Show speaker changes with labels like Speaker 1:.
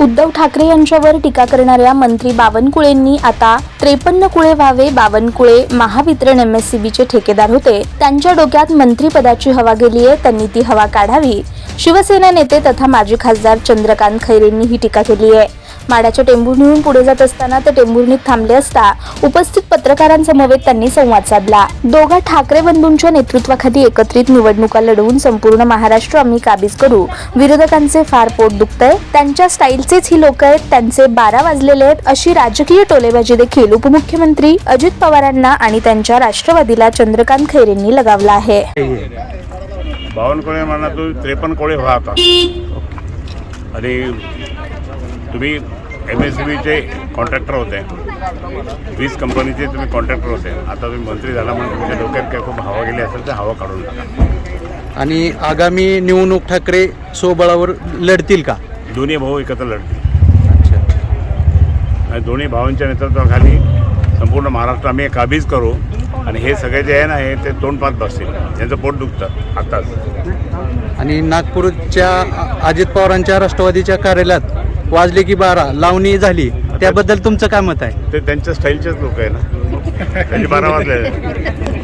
Speaker 1: उद्धव ठाकरे यांच्यावर टीका करणाऱ्या मंत्री बावनकुळेंनी आता त्रेपन्न कुळे व्हावे बावनकुळे महावितरण एमएससीबीचे ठेकेदार होते. त्यांच्या डोक्यात मंत्रीपदाची हवा गेली आहे त्यांनी ती हवा काढावी. शिवसेना नेते तथा माजी खासदार चंद्रकांत खैरेंनी ही टीका केली आहे माड्याच्या टेंभुर्णीहून पुढे जात असताना ते टेंभुर्णीत थांबले असता उपस्थित पत्रकारांसमवेत त्यांनी संवाद साधला. दोघा ठाकरे बंधूंच्या नेतृत्वाखाली एकत्रित निवडणुका लढवून संपूर्ण महाराष्ट्र आम्ही काबीज करू. विरोधकांचे फार पोट दुखतंय. त्यांच्या स्टाईलचेच ही लोक आहेत. त्यांचे बारा वाजलेले आहेत. अशी राजकीय टोलेबाजी देखील उपमुख्यमंत्री अजित पवारांना आणि त्यांच्या राष्ट्रवादीला चंद्रकांत खैरेंनी लगावला आहे.
Speaker 2: बावनकुळे म्हणा तो त्रेपन्न कोळे व्हा आता. आणि तुम्ही एम एस बीचे कॉन्ट्रॅक्टर होते. वीज कंपनीचे तुम्ही कॉन्ट्रॅक्टर होते. आता तुम्ही मंत्री झाला म्हणून तुमच्या डोक्यात काय खूप हवा गेली असेल तर हवा काढून टाका.
Speaker 3: आणि आगामी निवडणूक ठाकरे स्वबळावर लढतील का?
Speaker 2: दोन्ही भाऊ एकत्र लढतील. आणि दोन्ही भावांच्या नेतृत्वाखाली संपूर्ण महाराष्ट्र आम्ही काबीज करू. आणि हे सगळे जे आहे ना हे ते तोंड पाहत बसतील. त्यांचं पोट दुखतं. आताच
Speaker 3: आणि नागपूरच्या अजित पवारांच्या राष्ट्रवादीच्या कार्यालयात वाजले की बारा लावणी झाली. त्याबद्दल तुमचं काय मत आहे?
Speaker 2: ते त्यांच्या स्टाईलचेच लोक आहे ना. बारा वाजले